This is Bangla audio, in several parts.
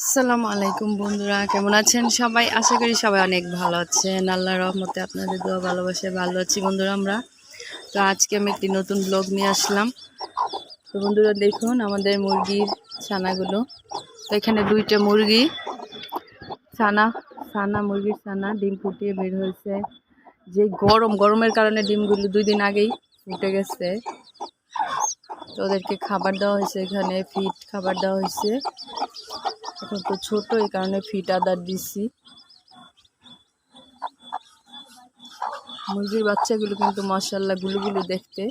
আসসালামু আলাইকুম বন্ধুরা, কেমন আছেন সবাই? আশা করি সবাই অনেক ভালো আছেন। আল্লাহর রহমতে আপনাদের দোয়া ভালোবাসে ভালো আছি বন্ধুরা আমরা। তো আজকে আমি একটি নতুন ব্লগ নিয়ে আসলাম। তো বন্ধুরা দেখুন আমাদের মুরগির ছানাগুলো। তো এখানে দুইটা মুরগি, ছানা ছানা, মুরগির ছানা, ডিম ফুটিয়ে বের হয়েছে। যে গরম, গরমের কারণে ডিমগুলো দুই দিন আগেই ফুটে গেছে। তো ওদেরকে খাবার দেওয়া হয়েছে এখানে ফিট খাবার দেওয়া হয়েছে। এখন তো ছোট, এই কারণে ফিট আদার দিছি। মুরগির বাচ্চাগুলো কিন্তু মশাল্লা গুলুগুলো দেখতে,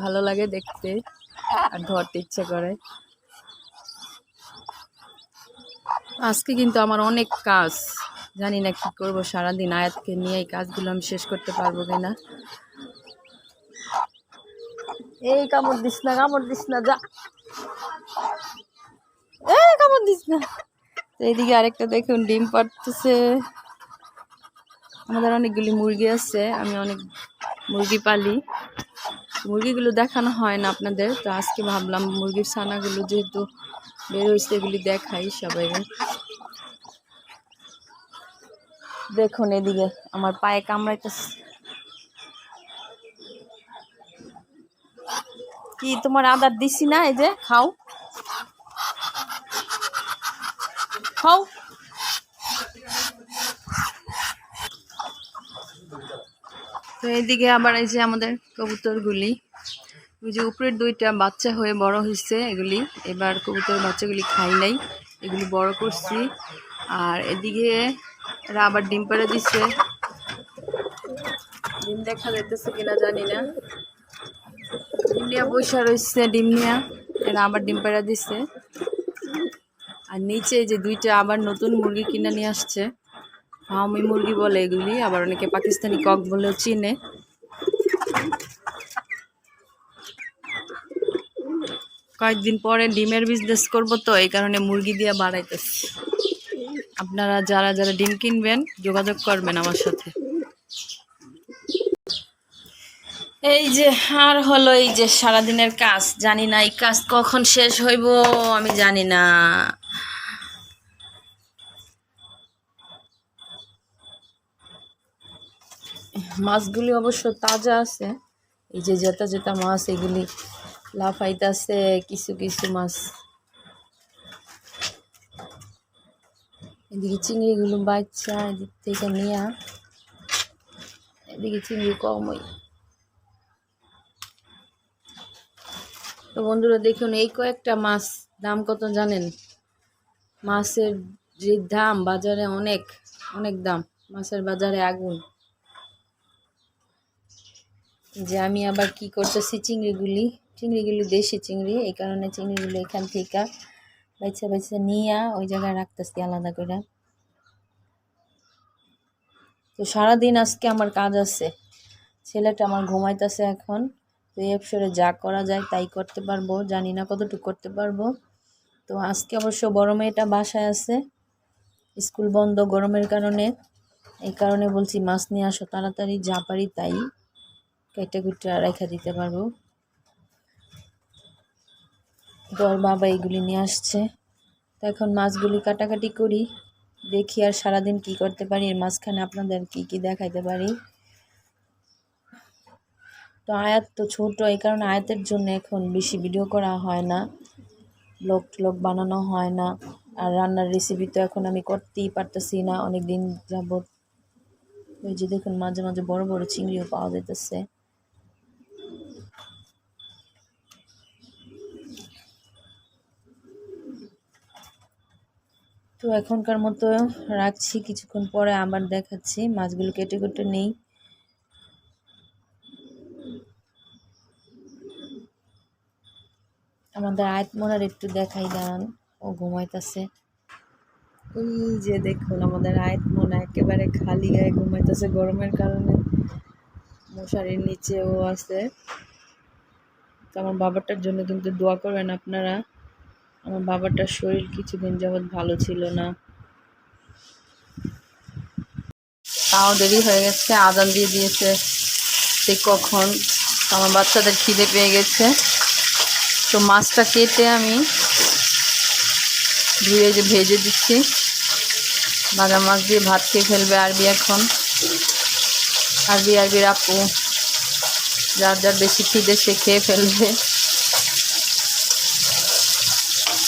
ভালো লাগে দেখতে, আর ধরতে ইচ্ছে করে। আজকে কিন্তু আমার অনেক কাজ, জানি না কি করব, সারাদিন আয়াতকে নিয়ে এই কাজগুলো আমি শেষ করতে পারব কিনা। এই কামড় দিস না, কামড় দিস না, যা। এ কামড় দিস না। এইদিকে আরেকটা দেখুন, ডিম পাড়তেছে। আমাদের অনেকগুলি মুরগি আছে, আমি অনেক মুরগি পালি। মুরগিগুলো দেখানো হয় না আপনাদের, তো আজকে ভাবলাম মুরগির ছানাগুলো যেহেতু বের হয়েছে, এগুলি দেখাই সবাই দেখুন এদিকে, আমার পায়ে কামড়াইতেছে। কি তোমার আদার দিছি না এই যে? খাও। খাও। তো এইদিকে আবার এই যে আমাদের কবুতরগুলি। ওই যে উপরের দুইটা বাচ্চা হয়ে বড় হয়েছে এগুলি। এবার কবুতর বাচ্চাগুলি খাই নাই এগুলি বড় করছি। আর এদিকে এরা আবার ডিম পেড়ে দিচ্ছে ডিম দেখা যাইতেছে কিনা জানি না। নিয়ে বৈশা রয়েছে ডিম নিয়ে। এরা আবার ডিম পেড়া দিচ্ছে আর নিচে যে দুইটা আবার নতুন মুরগি কিনে নিয়ে আসছে। ফার্মি মুরগি বলে এগুলি, আবার অনেকে পাকিস্তানি কক বলেও চিনে। কয়েকদিন পরে ডিমের বিজনেস করব তো, এই কারণে মুরগি দিয়ে বাড়াইতেছি। আপনারা যারা যারা ডিম কিনবেন, যোগাযোগ করবেন আমার সাথে। এই যে, আর হলো এই যে সারাদিনের কাজ। জানি না এই কাজ কখন শেষ হইব, আমি জানি না। মাছগুলি অবশ্য তাজা আছে। এই যে জেতা জেতা মাছ, এগুলি লাফাইতেছে, কিছু কিছু মাছ। এদিকে চিংড়িগুলো বাচ্চা এদিক থেকে নিয়ে। এদিকে চিংড়ি কম তো বন্ধুরা দেখুন, এই কয়েকটা মাছ দাম কত জানেন? মাছের যে দাম, বাজারে অনেক অনেক দাম। মাছের বাজারে আগুন। যে আমি আবার কি করতেছি, চিংড়িগুলি চিংড়িগুলি, দেশি চিংড়ি, এই কারণে চিংড়িগুলো এখান থেকে বাইচা বাইচা নিয়ে ওই জায়গায় রাখতেছি আলাদা করে। তো সারাদিন আজকে আমার কাজ আছে। ছেলেটা আমার ঘুমাইতেছে এখন। এই অবসরে যা করা যায় তাই করতে পারব, জানি না কতটুকু করতে পারব। তো আজকে অবশ্য বড় মেয়েটা বাসায় আছে, স্কুল বন্ধ গরমের কারণে। এই কারণে বলছি, মাছ নিয়ে আসো তাড়াতাড়ি, যা পারি তাই কেটে কুটে রেখে দিতে পারব। ওর বাবা এইগুলি নিয়ে আসছে। তো এখন মাছগুলি কাটাকাটি করি, দেখি আর সারাদিন কি করতে পারি, এর মাঝখানে আপনাদের কি কি দেখাইতে পারি। তো আয়াত তো ছোট, এই কারণে আয়াতের জন্য এখন বেশি ভিডিও করা হয় না, ব্লগ ট্লগ বানানো হয় না, আর রান্নার রেসিপি তো এখন আমি করতেই পারতেছি না অনেক দিন যাবত ওই যে দেখুন, মাঝে মাঝে বড় বড় চিংড়িও পাওয়া যেতেছে তো এখনকার মতো রাখছি, কিছুক্ষণ পরে আবার দেখাচ্ছি, মাছগুলো কেটে কেটে নেই। আমাদের আয়াত মোনার একটু দেখাই দাঁড়ান ও ঘুমাইতেছে। ওই যে দেখুন আমাদের আয়াত মোনা একেবারে খালি গায়ে ঘুমাইতেছে গরমের কারণে। মশারির নিচেও আছে। তো আমার বাবাটার জন্য কিন্তু দোয়া করবেন আপনারা। আমার বাবাটার শরীর কিছুদিন যাবৎ ভালো ছিল না। তাও দেরি হয়ে গেছে আদান দিয়ে দিয়েছে। সে কখন? আমার বাচ্চাদের খিদে পেয়ে গেছে। তো মাছটা কেটে আমি ধুয়ে যে ভেজে দিচ্ছি। ভাজা মাছ দিয়ে ভাত খেয়ে ফেলবে আরবি এখন। আরবি, আরবির আপু যার যার বেশি খিদে সে খেয়ে ফেলবে।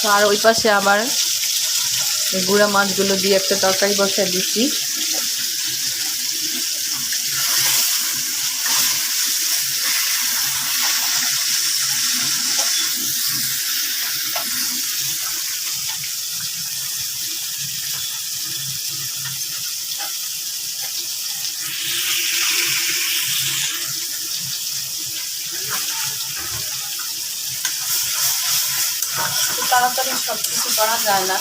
তো আর ওই পাশে আবার গুঁড়া মাছগুলো দিয়ে একটা তরকারি বসায় দিচ্ছি। তাড়াতাড়ি সব কিছু করা যায় না।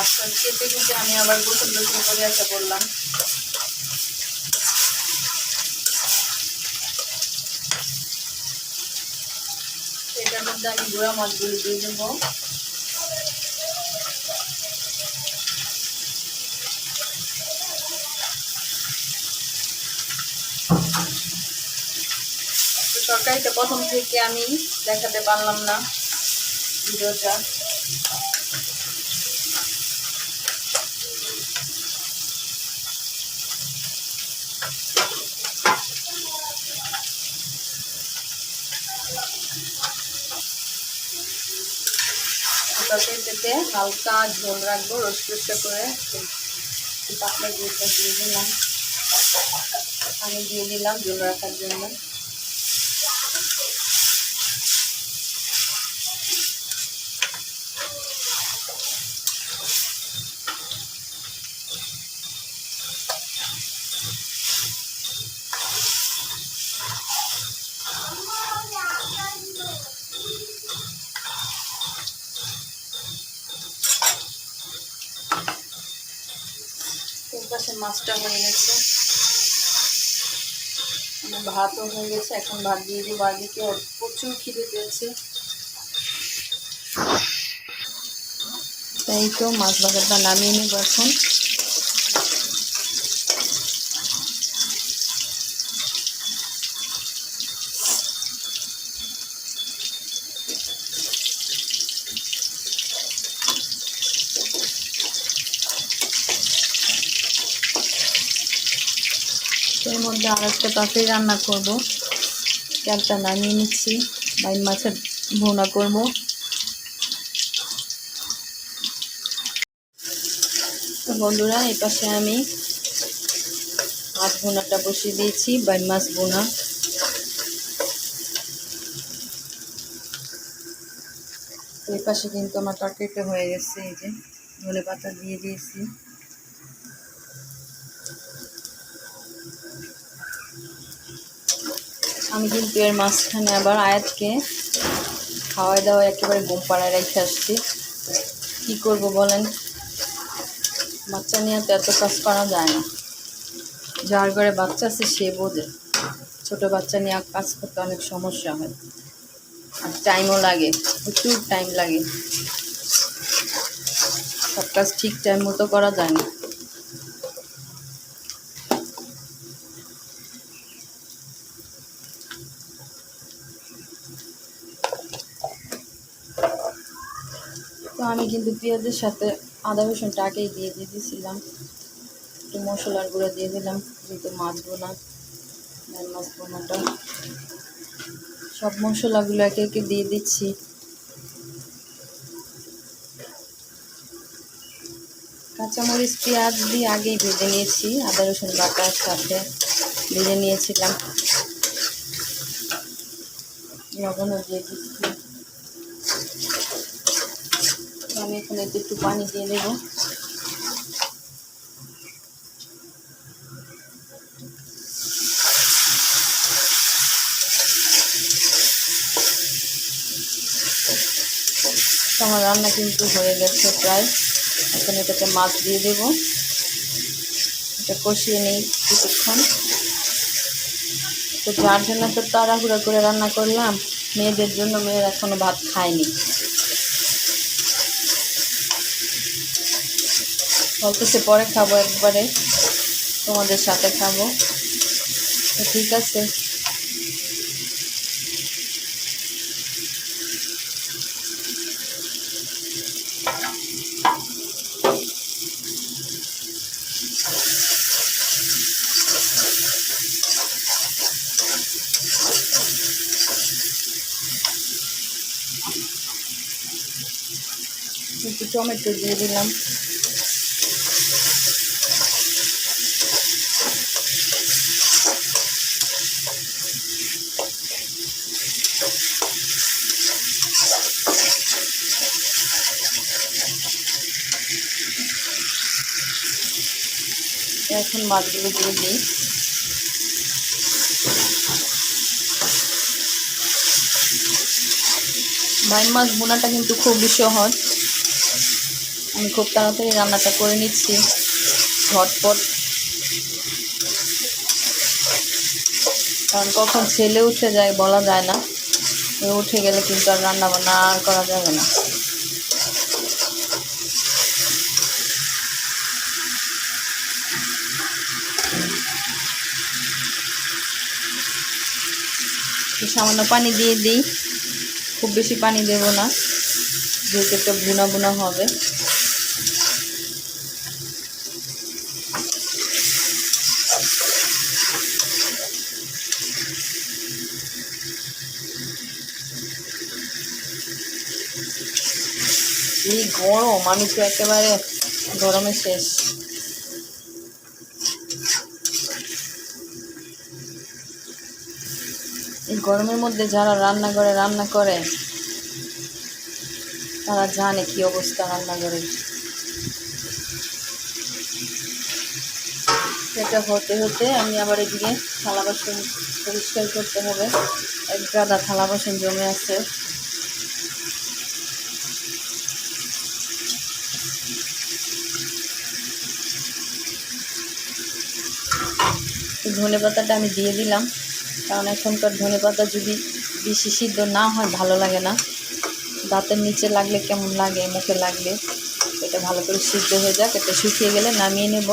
আসল খেতে খেতে আমি আবার গোসল গোসল করে আসা করলাম এটার মধ্যে আমি গুঁড়া মাছগুলো দিয়ে দেবো। তরকারিটা প্রথম থেকে আমি দেখাতে পারলাম না ভিডিওটা। তরকারিটাতে হালকা ঝোল রাখব রোস্টটা করে পাতলা দিয়ে দিলাম। আমি দিয়ে দিলাম ঝোল রাখার জন্য তিন পাশে মাছটা হয়ে গেছে। ভাতও হয়ে গেছে, এখন ভাত দিয়ে দিই বাড়িতে প্রচুর খিদে পেয়েছে। তাই তো মাছ বাজারটা নামিয়ে নেব এখন এর মধ্যে আর একটা তরকারি রান্না করব। তেলটা নামিয়ে নিচ্ছি। বাইন মাছের ভুনা করব। বন্ধুরা, এই পাশে আমি মাছ ভুনাটা বসিয়ে দিয়েছি, বাইন মাছ ভুনা। এই পাশে কিন্তু আমার তরকারিটা হয়ে গেছে, এই যে ধনে পাতা দিয়ে দিয়েছি। আমি কিন্তু এর মাঝখানে আবার আয়াতকে খাওয়াই দাওয়া একেবারে ঘুম পাড়ায় রেখে আসছি। কী করব বলেন? বাচ্চা নিয়ে তো এত কাজ করা যায় না। যার ঘরে বাচ্চা আছে সে বোঝে। ছোটো বাচ্চা নিয়ে কাজ করতে অনেক সমস্যা হয়। আর টাইমও লাগে, প্রচুর টাইম লাগে। সব কাজ ঠিক টাইম মতো করা যায় না তো আমি কিন্তু পেঁয়াজের সাথে আদা, রসুনটা আগেই দিয়ে দিয়ে দিয়েছিলাম। একটু মশলার গুঁড়ো দিয়ে দিলাম, যেহেতু মাছ বোনা, ডাল মাছ বোনাটা। সব মশলাগুলো একে একে দিয়ে দিচ্ছি। কাঁচামরিচ, পেঁয়াজ দিয়ে আগেই ভেজে নিয়েছি, আদা, রসুন বাটার সাথে ভেজে নিয়েছিলাম। লবণও দিয়ে দিচ্ছি। আমি এখানে একটু পানি দিয়ে দেবো আমার রান্না কিন্তু হয়ে গেছে প্রায়। এখন এটাতে মাছ দিয়ে দেব। এটা কষিয়ে নিই কিছুক্ষণ। তো যার জন্য তো তাড়াহুড়া করে রান্না করলাম, মেয়েদের জন্য মেয়েরা এখনও ভাত খায়নি। বলতেছে পরে খাব একবারে। তোমাদের সাথে খাব। ঠিক আছে। টমেটো দিয়ে দিলাম। এখন মাছগুলো দিয়ে দিই। বাইম মাছ বোনাটা কিন্তু খুবই সহজ। আমি খুব তাড়াতাড়ি রান্নাটা করে নিচ্ছি। ঝটপট। কারণ কখন ছেলে উঠে যায় বলা যায় না। উঠে গেলে কিন্তু আর রান্না বান্না করা যাবে না। সামান্য পানি দিয়ে দিই। খুব বেশি পানি দেব না, যেহেতু একটা বুনা বুনা হবে। এই গরম, আমি তো একেবারে গরমে শেষ। গরমের মধ্যে যারা রান্না করে রান্না করে, তারা জানে কি অবস্থা রান্নাঘরের সেটা হতে হতে আমি আবার এদিকে থালা বাসন পরিষ্কার করতে হবে। এক গাদা থালা বাসন জমে আছে। ধনে পাতাটা আমি দিয়ে দিলাম। কারণ এখনকার ধনে পাতা যদি বেশি সিদ্ধ না হয়, ভালো লাগে না। দাঁতের নিচে লাগলে কেমন লাগে, মুখে লাগলে, এটা ভালো করে সিদ্ধ হয়ে যাক, এটা শুকিয়ে গেলে নামিয়ে নেব।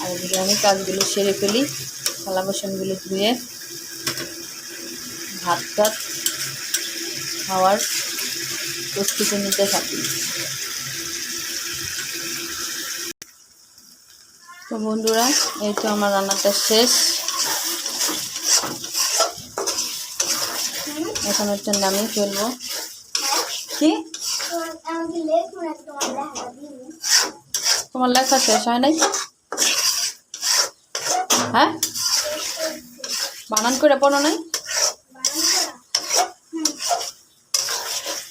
আর এদিকে আমি কাজগুলো সেরে ফেলি, থালা বাসনগুলো ধুয়ে ভাত টাত খাওয়ার প্রস্তুতি নিতে থাকি। তো বন্ধুরা, এই তো আমার রান্নাটা শেষ। এখন হচ্ছে নামিয়ে ফেলব। কি? তোমার লেখা শেষ হয় নাই? হ্যাঁ? বানান করে পড়ো নাই?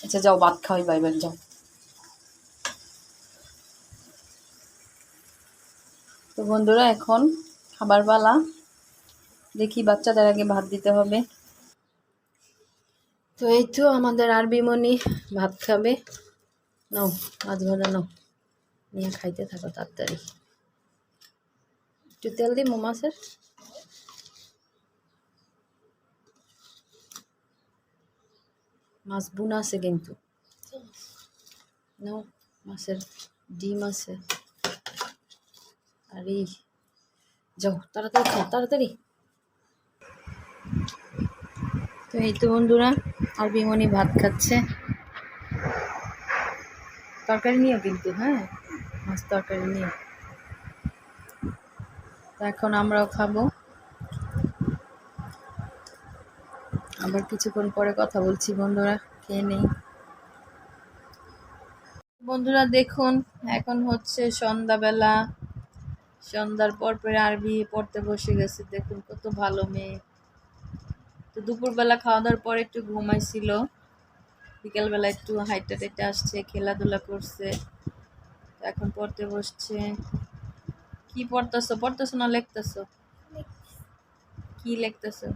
আচ্ছা যাও, ভাত খাওয়াই বাইবেন যাও। তো বন্ধুরা, এখন খাবার পালা দেখি বাচ্চাদের আগে ভাত দিতে হবে। তো এই তো আমাদের আরবি মনি ভাত খাবে। নাও, মাছ ভাজা নাও। নিয়ে খাইতে থাকো তাড়াতাড়ি। একটু তেল দিই মাছের মাছ বুনা আছে কিন্তু। নাও, মাছের ডিম আছে। আর এই যাও, তাড়াতাড়ি খাও, তাড়াতাড়ি। তো এই তো বন্ধুরা, আর বিমনি ভাত খাচ্ছে। তরকারি নিও কিন্তু হ্যাঁ? মাছ তরকারি নিও। তো এখন আমরাও খাব। আবার কিছুক্ষণ পরে কথা বলছি বন্ধুরা খেয়ে নেই। বন্ধুরা দেখুন, এখন হচ্ছে সন্ধ্যাবেলা। সন্ধ্যার পর পরে আরবি পড়তে বসে গেছে, দেখুন কত ভালো মেয়ে। তো দুপুরবেলা খাওয়া দাওয়ার পরে একটু ঘুমাইছিল। বিকেলবেলা একটু হাইটে টাইটে আসছে, খেলাধুলা করছে। এখন পড়তে বসছে। কি পড়তেছো? পড়তেছো না লিখতেছো? কি লিখতেছো?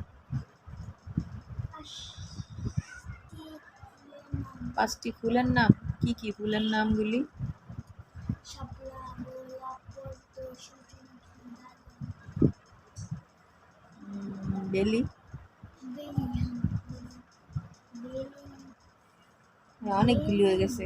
পাঁচটি ফুলের নাম? কি কি ফুলের নামগুলি? বেলি। অনেকগুলি হয়ে গেছে।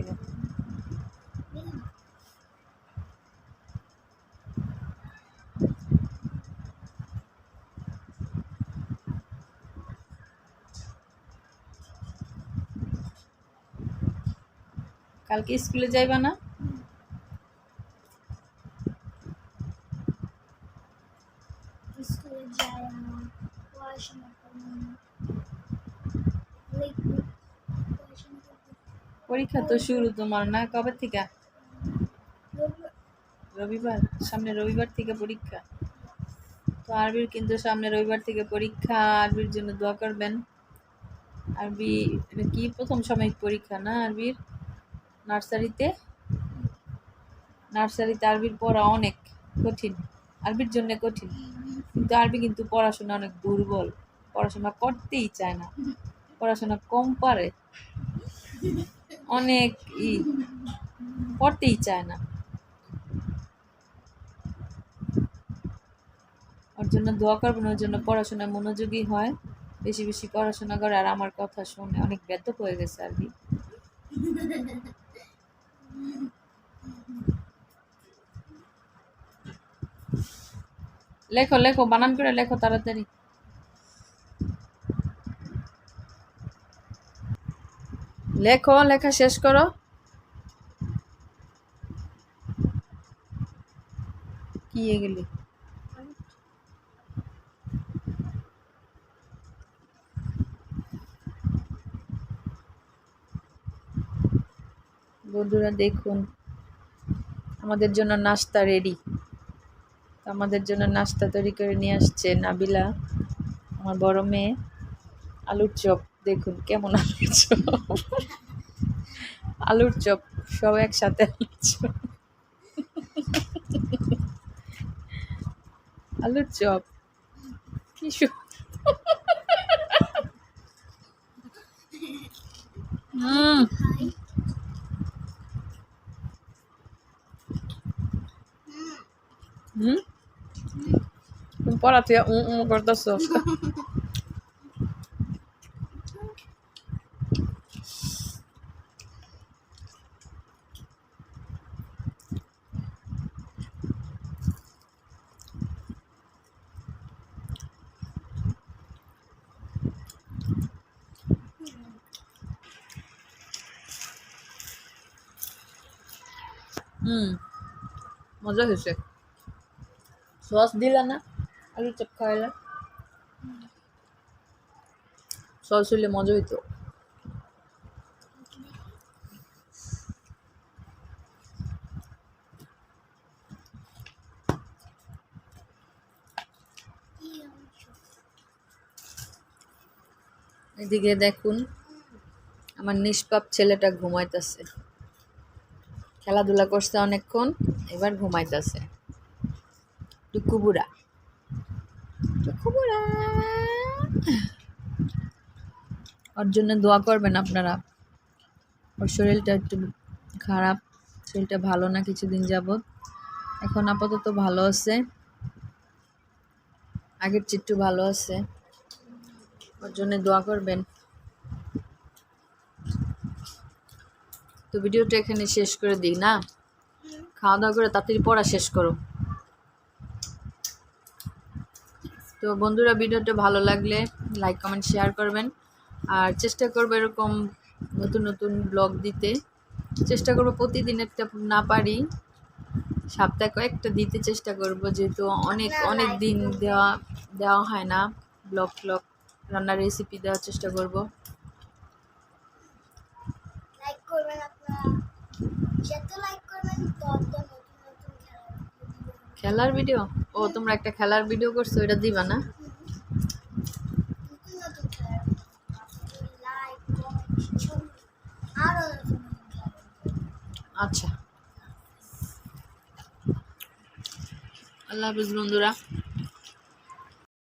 কালকে স্কুলে যাইবা না স্কুলে যাই আমার পড়াশোনা করব লিখব পড়াশোনা করব পরীক্ষা তো শুরু তোমার না? কবে থেকে? রবিবার, সামনে রবিবার থেকে পরীক্ষা। তো আরবির কিন্তু সামনে রবিবার থেকে পরীক্ষা, আরবির জন্য দোয়া করবেন। আরবি কি প্রথম সাময়িক পরীক্ষা না আরবির? নার্সারিতে? নার্সারিতে আরবির পড়া অনেক কঠিন, আরবির জন্য কঠিন। কিন্তু আরবি কিন্তু পড়াশোনা অনেক দুর্বল, পড়াশোনা করতেই চায় না। পড়াশোনা কম পারে। অনেক ই পড়তেই চায় না। ওর জন্য দোয়া করবেন, ওর জন্য পড়াশোনায় মনোযোগী হয়, বেশি বেশি পড়াশোনা করে। আর আমার কথা শুনে অনেক ব্যর্থ হয়ে গেছে আর কি। লেখো লেখো, বানান করে লেখো তাড়াতাড়ি। লেখো, লেখা শেষ করো। কি এগুলি বন্ধুরা দেখুন, আমাদের জন্য নাস্তা রেডি আমাদের জন্য নাস্তা তৈরি করে নিয়ে আসছে নাবিলা, আমার বড় মেয়ে, আলুর চপ। দেখুন, কেমন আলুর চপ? আলুর চপ, সব একসাথে আলুর চপ। আলুর চপ, কি তুমি পড়াতে উম উম, করতেছো হুম মজা হয়েছে। সস দিলা না? আলু চপ খাইলে? সস হইলে মজা হইতো। এদিকে দেখুন আমার নিষ্পাপ ছেলেটা ঘুমাইতেছে। খেলাধুলা করছে অনেকক্ষণ, এবার ঘুমাইতেছে। টুকুবুড়া টুকুবুড়া ওর জন্য দোয়া করবেন আপনারা। ওর শরীরটা একটু খারাপ, শরীরটা ভালো না কিছুদিন যাবৎ। এখন আপাতত ভালো আছে। আগের একটু ভালো আছে। ওর জন্য দোয়া করবেন। তো ভিডিওটা এখানে শেষ করে দিই না? খাওয়া দাওয়া করে তাড়াতাড়ি পড়া শেষ করো। তো বন্ধুরা ভিডিওটা ভালো লাগলে লাইক কমেন্ট শেয়ার করবেন। আর চেষ্টা করব এরকম নতুন নতুন ব্লগ দিতে। চেষ্টা করব প্রতিদিন একটা না পারি সপ্তাহে কয়েকটা দিতে চেষ্টা করব যেহেতু অনেক অনেক দিন দেওয়া দেওয়া হয় না। ব্লগ ব্লগ রান্নার রেসিপি দেওয়ার চেষ্টা করব। লাইক করবেন খেলার ভিডিও ও তোমরা একটা খেলার ভিডিও করছ ওইটা দিবা না। আচ্ছা। আল্লাহ হাফিজ বন্ধুরা।